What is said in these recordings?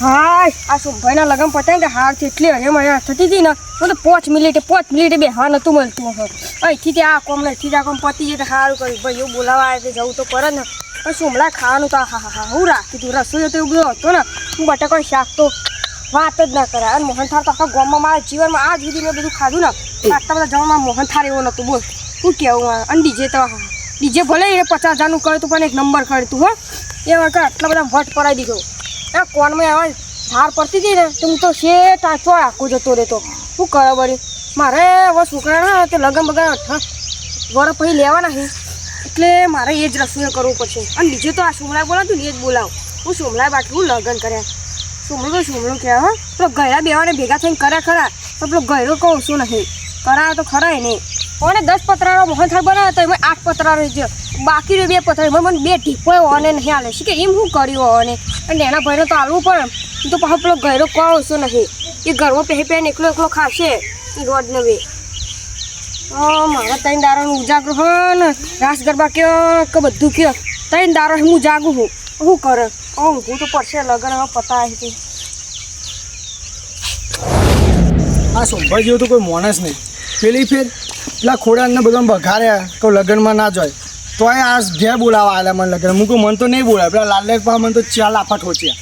હાય, આ શુભભાઈના લગન પતાય કે હાર એટલી હરે. મને થતી હતી ને, હું તો પાંચ મિનિટે પાંચ મિનિટે બેહવા નતું મળતું હવે અહીંથી તે આ કોમ ને અહીંથી આ કોમ પતી જાય તો સારું કર્યું. ભાઈ, એવું બોલાવા આવે જવું તો કરે ને. પણ સુમલા ખાવાનું તો હા હા હા, હું રાખી તું. રસોઈ તો એવું બધું હતો ને. હું બટાકા શાક તો વાત જ ના કરે અને મોહનથાળ તો આખા ગામમાં મારા જીવનમાં આજ સુધી મેં બધું ખાધું ને. આટલા બધા જવામાં મોહનથાળ એવો નહોતું બોલ. શું કહેવું? અને ડીજે તો ડીજે ભલે એ પચાસ હજારનું કર્યું તું પણ એક નંબર કર્યું હો. એ વખત આટલા બધા વટ પરાઈ દીધો. એ કોનમાં આવે, ધાર પડતી હતી ને, તો હું તો શેઠ આ ચો આખો જતો રહેતો. શું કરે વળી? મારે હવે છોકરા તે લગન બગન વર પછી લેવાના છે એટલે મારે એ જ રસોઈ કરવું પડશે. અને બીજું તો આ સોમલા બોલાતું ને, એ જ બોલાવ. હું સોમલા હું લગન કર્યા. સોમલું તો સોમલું કહેવાય હો. પેલો ગયડા બેવાને ભેગા થઈને કર્યા ખરા. તો પેલો ગયડો કહું શું નથી કરાવે તો ખરા નહીં કોને દસ પતરાનો મોહનથાળ બનાવ્યો તો એમાં આઠ પતરા રહી ગયો બાકી બે પતરા એમાં મને બે ઢીપો ઓને નહીં હાલે છે કે એમ શું કર્યું ઓને અને એના ભાઈને તો હાલવું પડે તો પાછો પેલો ઘરો કહો શું નહીં? એ ઘરમાં પહેરી પહેરીને એકલો એકલો ખાશે. એ નવે હા મારા ત્રણ દારાનું ઉજાગર હોય ને. રાસ ગરબા કયો કે બધું કયો. ત્રણ દારો હું જાગું છું. શું કરે? ઊંઘું તો પડશે. લગન હવે પતાય છે આ સોમભાઈ જેવું તો કોઈ માણસ નહીં. પેલી ફેર પેલા ખોડાને બધા બઘાર્યા કહું લગ્નમાં ના જોય. તો આ ઘેર બોલાવા આવેલા મને લગ્ન મૂકો, મન તો નહીં બોલાવે પેલા લાલ પા મને તો ચાર લાફા ઠોચ્યા.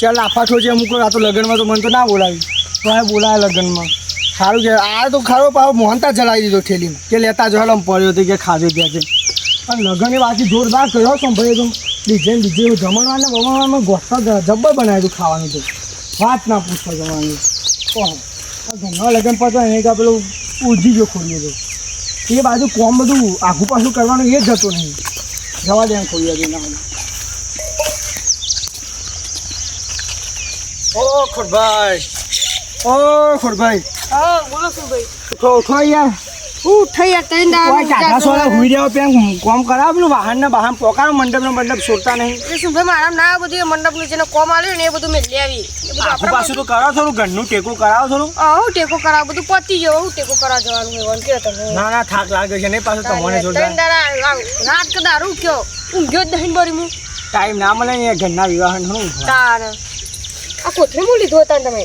ચાર લાફા ઠોચ્યા, મૂકો, આ તો લગ્નમાં તો મને તો ના બોલાવી તો આ બોલાવે લગ્નમાં. સારું કે, આ તો ખારો પાવ મોહનતા જલાવી દીધો ઠેલીમાં. કે લેતા જો હલમ પડ્યો હતો કે ખાજો ત્યાં છે. પણ લગ્ન એ બાકી જોરદાર કર્યો સોમભાઈ તો. ડીજે ડીજે જમણવાને બમણવામાં ગોઠવા જબ્બર બનાવ્યું હતું ખાવાનું તો. વાત ના પૂછો જમવાનું ઘરના લગ્ન પાછા એને કાં પેલું ઉલજી ગયો ખોલીએ તો. એ બાજુ કોમ બધું આઘું પાછું કરવાનું એ જ જતો નહીં. જવા દે ખોલીએ તો ના ઓ ખોરભાઈ ઓ ખોડભાઈ હા બોલો શું ભાઈ? ઉઠો ઉઠો યાર યાર ત્રણ કોઈ કાઢા દારા હુઈ રહ્યો પેન કોમ કરાવ પેલું વાહન ને પોકારો મંડપ ને મંડપ છોડતા નહીં. એ શું ભાઈ મારા ના બધું મંડપનું જેને કોમ આવ્યું ને એ બધું મેં લેવી. આખું પાછું તો કરાવો થોડું ઘરનું ટેકું કરાવો થોડું. હા ટેકો કરાવ બધું પતી ગયો હું ટેકો કરાવ જવાનું હોય કે તમે. ના ના થાક લાગ્યો છે નહીં પાછું તમને દાડા આવ, રાત કે દારૂ કયો ઊંઘ્યો જ નહીં બરી હું. ટાઈમ ના મળે ને ઘરના વિવાહ તાર. આ કોથળી મૂલી ધોતા તમે?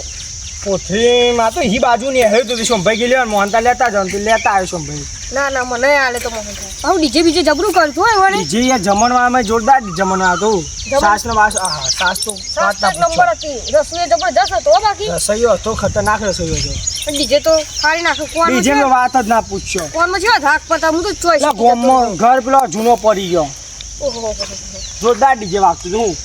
કોથળીમાં તો ઈ બાજુ ને હેર તું સોમભાઈ ગયેલી હોય મોહનતા લેતા જાવ તું લેતા આવ્યો સોમભાઈ ના ના મને આલે તો મોહન થાય હું ડીજે બીજે જબરું કરતું હોય વળી? બીજી યાર જમણવામાં જોરદાર જમણવા તો સાસ નો વાસ આહા સાસ તો સાત નંબર હતી. રસોઈ જબરદસ્ત હતો બાકી. રસોઈયો હતો ખતરનાક રસોઈયો હતો. પણ ડીજે તો ખાલી નાખ્યું કોણ ડીજે નો વાત જ ના પૂછ્યો કોણ જેવા ધાક પતા હું તો ચોઈસ ના ગોમમાં ઘર પેલો જૂનો પડી ગયો. ઓહો જોરદાર ડીજે વાગતું હતું.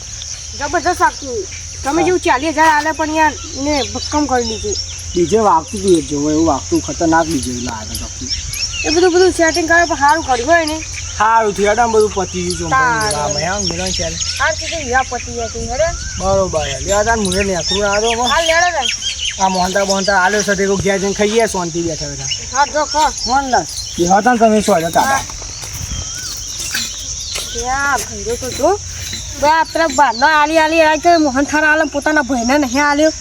જબરદસ્ત લાગતું તમે જેવું ચાલીસ હજાર આલે પણ યાર એને ભક્કમ કરી દીધું ડીજે વાગતું હતું એક જોવો એવું વાગતું ખતરનાક ડીજે લાગે તો એ બધું બધું સેટિંગ કરે પણ સારું કર્યું હોય ને સારું થયું બધું પતી ગયું તારે. રામ મિલન છે આ ચીજ યા પતી હતી હેડે. બરોબર લેવા તા મુરે ને આખું તો લેડે ને. આ મોહનતા મોહનતા આલો સાથે કોઈ ઘેર જઈને ખાઈએ શાંતિ બેઠા બેઠા. હા જો ખા. મોહનદાસ એ હતા તમે શું હતા ત્યાં ઘંજો તો જો. બા પેલા બારનો આલી આલી આવી મોહન થારા આલે પોતાના ભાઈને નહીં આલ્યો.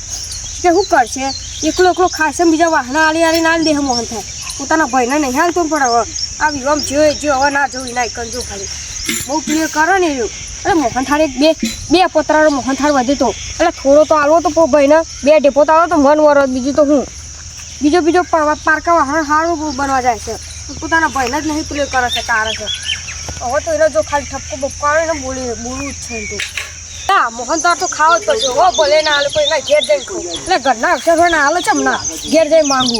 કે શું કરશે? એકલો એકલો ખાશે બીજા વાહન આલી આલી ના દે મોહન થાય પોતાના ભાઈને નહીં હાલતો પણ હવે આ વિવામ જોઈ જો હવે ના જોઈ, ના કરજો ખાલી. બહુ ક્લિયર કરો ને એવું અરે મોહન થાળ એક બે બે પતરાનો મોહન થાળ વધે તો. એટલે થોડો તો આલો તો ભાઈને. બે ડેપો તો આલો તો મન વરસ, બીજું તો હું. બીજો બીજો પારકા વાહન સારું બનવા જાય છે. પોતાના ભાઈને જ નહીં પ્લે કરે છે કારણ છે. હવે તો એને જો ખાલી ઠપકો બપકો ને બોલી બોલવું જ છે તો. ના મોહન તાર તો ખાવ જ પડશે હો, ભલે ના હાલે એના ઘેર જઈને એટલે ઘરના અક્ષર ના હાલે છે ના. ઘેર જઈ માંગુ.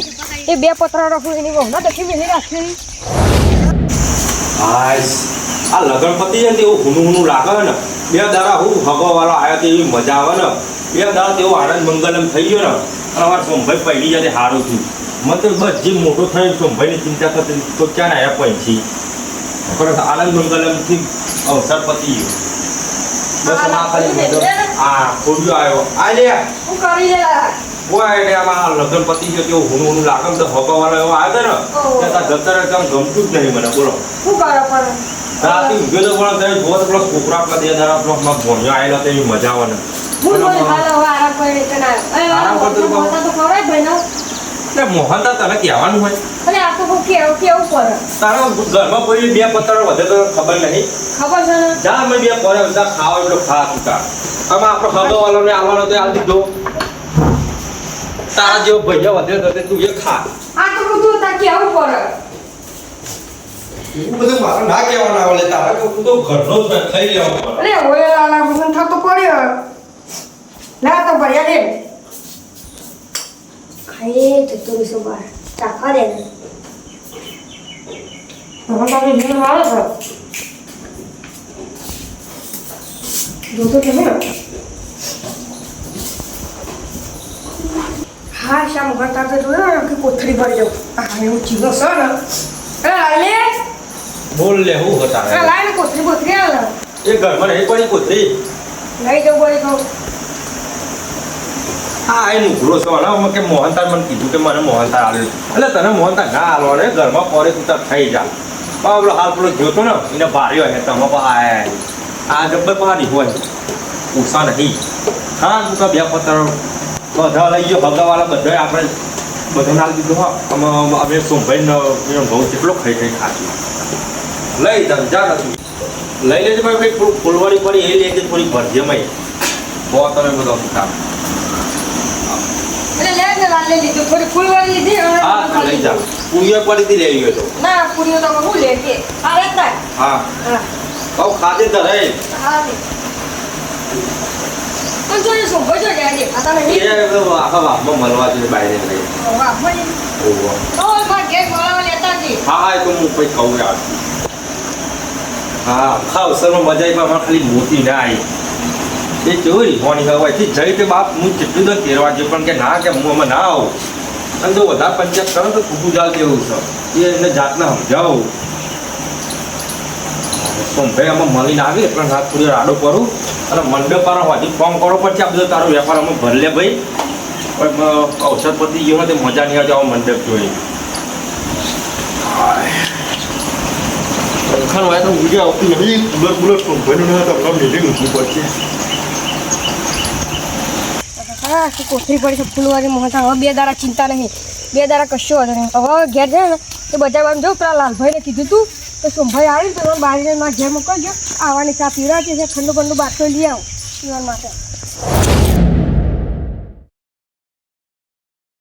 એ બે પતરા રાખું, એની વહુ ના દેખી મેલી રાખી. આ લગન પતી જાય ને તેવું હુનું હુનું લાગે ને. બે દાડા હું હગો વાળો આવ્યો તેવી મજા આવે ને. બે દાડા તેવો આનંદ મંગલમ થઈ ગયો ને. અમારા સોમભાઈ પડી જાતે હારું થયું. મને તો બસ જે મોટો થયો સોમભાઈની ચિંતા થતી તો ક્યાં આવ્યા પૈસી ખરેખર આનંદ મંગલમથી અવસર પતી ગયો બસ આ ખાલી આ ખોડ્યો આવ્યો. આ લે. હું કરી લે. ઓય એટલે આમાં લગન પતી ગયો તેવું હુનું હુનું લાગે તો હગો એવો આવ્યો ને. ત્યાં જતા રહેતા ગમતું જ નહીં મને બોલો. શું કરે પણ. રાતે તો પણ તમે જોવો તો પેલો છોકરા પેલા બે દાડા પેલો મારા ભોણિયો આયેલો તો એવી મજા આવે ને. હું બોલ હાલ હવે આરામ કરી કે ના આરામ કરતો તો મોટા તો ખવડાય ભાઈ ને એટલે મોહનદાસ તને કહેવાનું હોય. કેવું કેવું પડે તારા ઘરમાં કોઈ બે પતરો વધે તો ખબર નહીં. ખબર છે ને? જા અમે બે પડે બધા ખાવ એટલો ખા તું આમાં આપણો હગો વાળાને આવવાનો તો આલ દીધો. તારા જેવો ભૈયા વધે તો તું એ ખા. આ તો બધું તા કેવું પડે એવું બધું મારે ના કહેવાના આવે તારા. કે તું તો ઘરનો જ ખાઈ લેવો પડે. અરે ઓય લાલા મને થતો પડ્યો. ના તો ભર્યા દે ખાઈ જતો રહીશો બહાર. ચાખવા દે ને હવે તમે જીવન આવે છે જોતો કેમ હા શ્યામ ભરતા તો જોયો કે કોથળી ભરી જાઉં હા એવું ચીજો છે ને લાલે બોલ લે હું એ હતા લાય ને કોથળી કોથળી આવે એ ઘરમાં નહીં પડી કોથરી લઈ જવું પડી તો હા, એ નુકરો સવાલ અમે કે મોહનતાર મને કીધું કે મને મોહનતાર આવ્યું એટલે તને મોહનતાર ના આલવા ને ઘરમાં પોરે તું તાર થઈ જા. પણ પેલો હાલ પેલો જોતો ને, એને ભાર્યો હે તમે આ આ જબ્બર પાડી હોય. ઉષા નહીં. હા, તું તો બે પત્તર બધા લઈ ગયો હગાવાળા બધા આપણે બધા નાલ દીધું હા. અમે અમે સોમભાઈ એનો ભાવ કેટલો ખાઈ ખાઈ ખાશું લઈ જા જા નથી લઈ લેજે ભાઈ ફૂલ- ફૂલવાળી પડી, એ લેજે થોડી ભરજે મય. બહુ તમે બધો કામ લઈ લીધું. થોડી ફૂલવાળી લીધી હા લઈ જા. પૂરીઓ પડી લઈ ગયો તો. ના પૂરીઓ તો હું લે કે. આ રે હા. હા. કહું ખાધે ધરે હા પણ જોઈએ શું ભજો જાય આ તમે એ આખા વાપમાં મળવા જોઈએ બાયરે લઈ વાહ મળી. ઓહો. તો લેતા જી હા હા એ તો હું કંઈ કહું હા આખા અવસરમાં મજા આવી પણ ખાલી મોતી ના આવી. એ જોઈ, હોની હવાથી જઈ તે બાપ હું જેટલું દન તેરવા જે પણ કે ના કે હું અમે ના આવું. અને જો વધારે પંચાયત કરો તો ખોટું જાલ જેવું છે. એ એમને જાતને સમજાવું. સોમભાઈ અમે મળીને આવી પણ હાથ થોડી રાડો કરું, અને મંડપ પર હજી ફોન કરો પછી આ બધો તારો વેપાર અમે ભરલે ભાઈ. પણ અવસર પતી ગયો ને તે મજા નહીં આવતી આવો મંડપ જોઈ. ખાન વાય તો વીડિયો આવતી નથી. બુલેટ બુલેટ કંપનીનું હોય તો આપણે મિટિંગ ઊંચી પડશે. હા કે કોથળી પડી છે, ફૂલવાળી મોહતા હવે બે દાડા ચિંતા નહીં. બે દાડા કશો વાંધો નહીં. હવે ઘેર જાય ને, તો બધા આમ જો પેલા લાલભાઈને કીધું તું તો સોમભાઈ આવી તો બારીને મારા ઘેર મોકલજો. આવવાની ચા પીવડાવતી છે. ઠંડુ ઠંડુ બાટલો લઈ આવું પીવા માટે.